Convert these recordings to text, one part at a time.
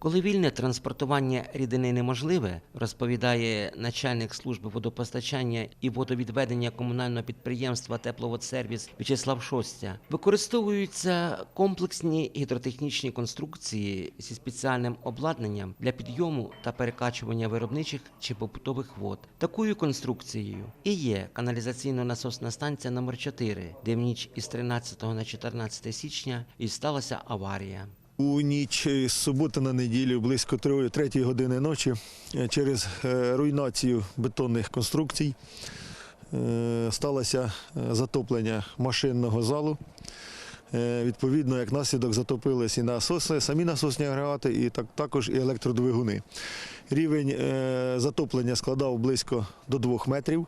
Коли вільне транспортування рідини неможливе, розповідає начальник служби водопостачання і водовідведення комунального підприємства Тепловодсервіс В'ячеслав Шостя, використовуються комплексні гідротехнічні конструкції зі спеціальним обладнанням для підйому та перекачування виробничих чи побутових вод. Такою конструкцією і є каналізаційно-насосна станція номер 4 де в ніч із 13 на 14 січня і сталася аварія. У ніч з суботи на неділю близько 3 години ночі е, через е, руйнацію бетонних конструкцій е, сталося затоплення машинного залу. Відповідно, як наслідок затопились і насоси, самі насосні агрегати, і так, також і електродвигуни. Рівень затоплення складав близько до 2 метрів.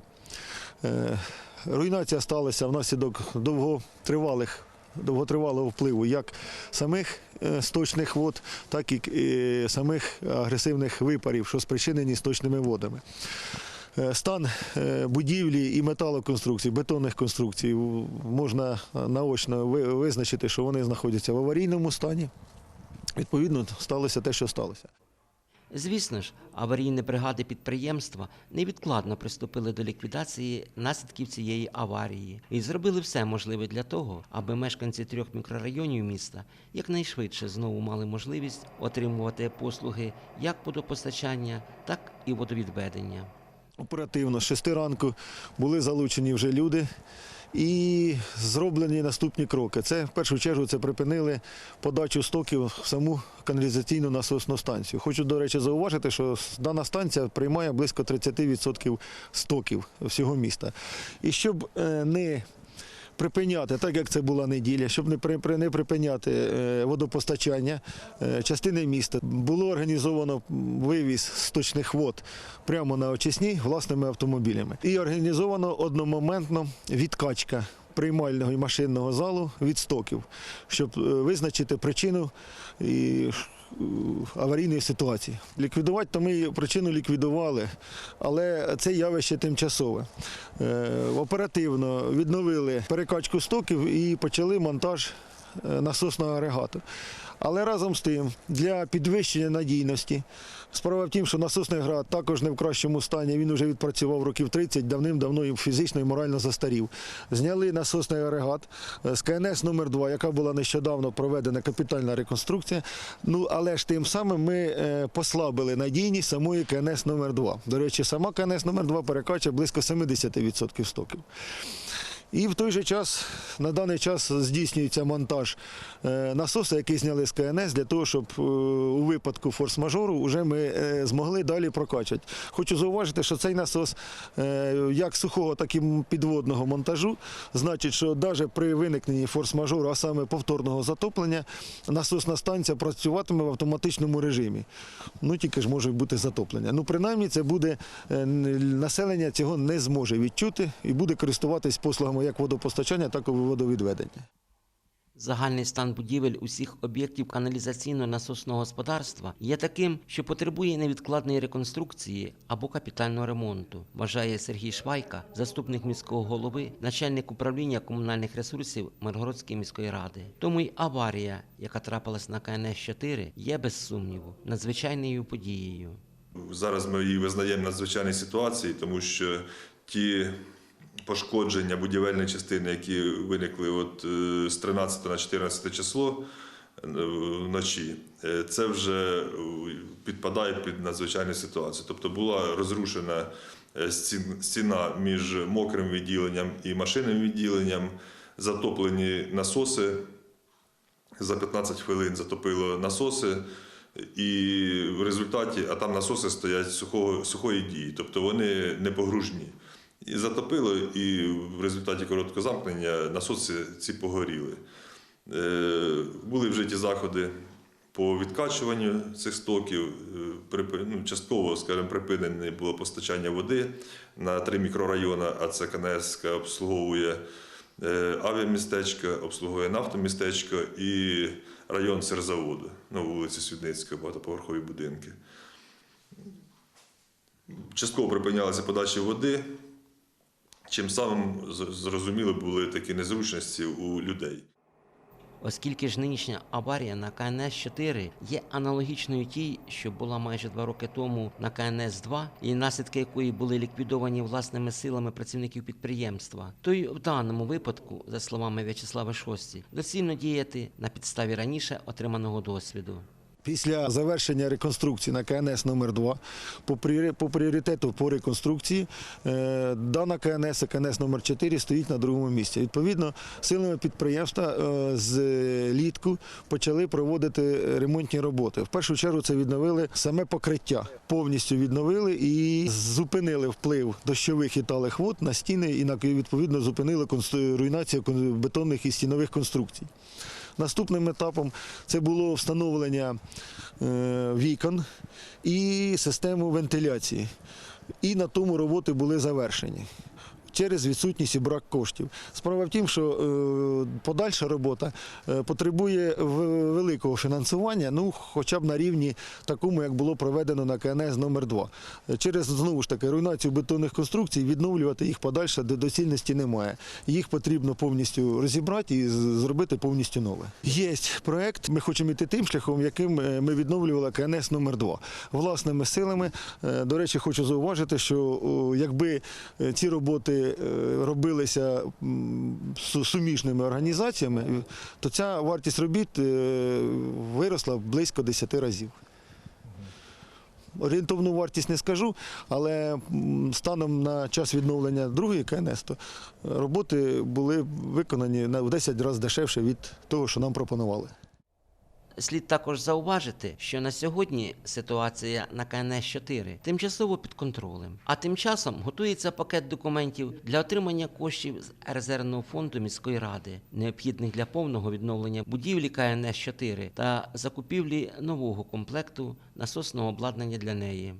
Руйнація сталася внаслідок довготривалих довготривалого впливу як самих е, сточних вод, так і е, самих агресивних випарів, що спричинені сточними водами. Е, Стан будівлі і металоконструкцій, бетонних конструкцій можна наочно визначити, що вони знаходяться в аварійному стані. Відповідно, сталося те, що сталося. Звісно ж, аварійні бригади підприємства невідкладно приступили до ліквідації наслідків цієї аварії і зробили все можливе для того, аби мешканці трьох мікрорайонів міста якнайшвидше знову мали можливість отримувати послуги як водопостачання, так і водовідведення. Оперативно з 6 ранку були залучені вже люди і зроблені наступні кроки. Це в першу чергу це припинили подачу стоків в саму каналізаційну насосну станцію. Хочу, до речі, зауважити, що дана станція приймає близько 30% стоків всього міста. І щоб е, не Припиняти, так як це була неділя, щоб не при, при- припиняти е, водопостачання е, частини міста, було організовано вивіз сточних вод прямо на очисні власними автомобілями. І організовано одномоментно відкачка приймального і машинного залу від стоків, щоб е, визначити причину аварійної ситуації. Ліквідувати то ми причину ліквідували, але це явище тимчасове. Е, Оперативно відновили перекачку стоків і почали монтаж е, насосного агрегату. Але разом з тим, для підвищення надійності, справа в тім, що насосний агрегат також не в кращому стані, він вже відпрацював років 30, давним-давно і фізично і морально застарів. Зняли насосний агрегат е, з КНС номер 2 яка була нещодавно проведена капітальна реконструкція. Ну, але ж тим самим ми е, послабили надійність самої КНС номер 2 До речі, сама КНС номер 2 перекачує близько 70% стоків. І в той же час, на даний час здійснюється монтаж е, насоса, який зняли з КНС, для того, щоб е, у випадку форс-мажору вже ми е, змогли далі прокачати. Хочу зауважити, що цей насос як сухого, так і підводного монтажу, значить, що навіть при виникненні форс-мажору, а саме повторного затоплення, насосна станція працюватиме в автоматичному режимі. Ну тільки ж може бути затоплення. Ну, принаймні, це буде населення цього не зможе відчути і буде користуватись послугами як водопостачання, так і водовідведення. Загальний стан будівель усіх об'єктів каналізаційно-насосного господарства є таким, що потребує невідкладної реконструкції або капітального ремонту, вважає Сергій Швайка, заступник міського голови, начальник управління комунальних ресурсів Миргородської міської ради. Тому й аварія, яка трапилась на КНС 4 є без сумніву надзвичайною подією. Зараз ми її визнаємо надзвичайній ситуації, тому що ті пошкодження будівельної частини, які виникли от е, з 13 на 14 число е, вночі, е, це вже підпадає під надзвичайну ситуацію. Тобто була розрушена стіна між мокрим відділенням і машинним відділенням, затоплені насоси за 15 хвилин затопило насоси, і в результаті, а там насоси стоять сухого, сухої дії, тобто вони не погружні. І затопило, і в результаті короткого замкнення насоси ці погоріли. Е, були вжиті заходи по відкачуванню цих стоків. Е, ну, частково, скажімо, припинене було постачання води на три мікрорайони, а це КНС обслуговує е, авіамістечко, обслуговує нафтомістечко і район серзаводу на вулиці Свідницька, багатоповерхові будинки. Частково припинялася подача води, чим самим зрозуміло були такі незручності у людей. оскільки ж нинішня аварія на КНС-4 є аналогічною тій, що була майже два роки тому на КНС-2, і наслідки якої були ліквідовані власними силами працівників підприємства, то й в даному випадку, за словами В'ячеслава Шості, доцільно діяти на підставі раніше отриманого досвіду. Після завершення реконструкції на КНС номер 2 по, пріоритету по реконструкції е, дана КНС, КНС номер 4 стоїть на другому місці. Відповідно, силами підприємства е, з літку почали проводити ремонтні роботи. В першу чергу це відновили саме покриття. Повністю відновили і зупинили вплив дощових і талих вод на стіни і відповідно зупинили руйнацію бетонних і стінових конструкцій. Наступним етапом це було встановлення е, вікон і систему вентиляції. І на тому роботи були завершені. Через відсутність і брак коштів. Справа в тім, що е, подальша робота е, потребує великого фінансування, ну хоча б на рівні такому, як було проведено на КНС номер 2 Через знову ж таки руйнацію бетонних конструкцій відновлювати їх подальше до доцільності немає. Їх потрібно повністю розібрати і зробити повністю нове. Є проект. Ми хочемо йти тим шляхом, яким е, ми відновлювали КНС номер 2 власними силами. До речі, хочу зауважити, що якби ці роботи е, робилися суміжними організаціями, то ця вартість робіт е, виросла близько 10 разів. Орієнтовну вартість не скажу, але станом на час відновлення другої КНС, то роботи були виконані в 10 разів дешевше від того, що нам пропонували. Слід також зауважити, що на сьогодні ситуація на КНС-4 тимчасово під контролем, а тим часом готується пакет документів для отримання коштів з резервного фонду міської ради, необхідних для повного відновлення будівлі КНС-4 та закупівлі нового комплекту насосного обладнання для неї.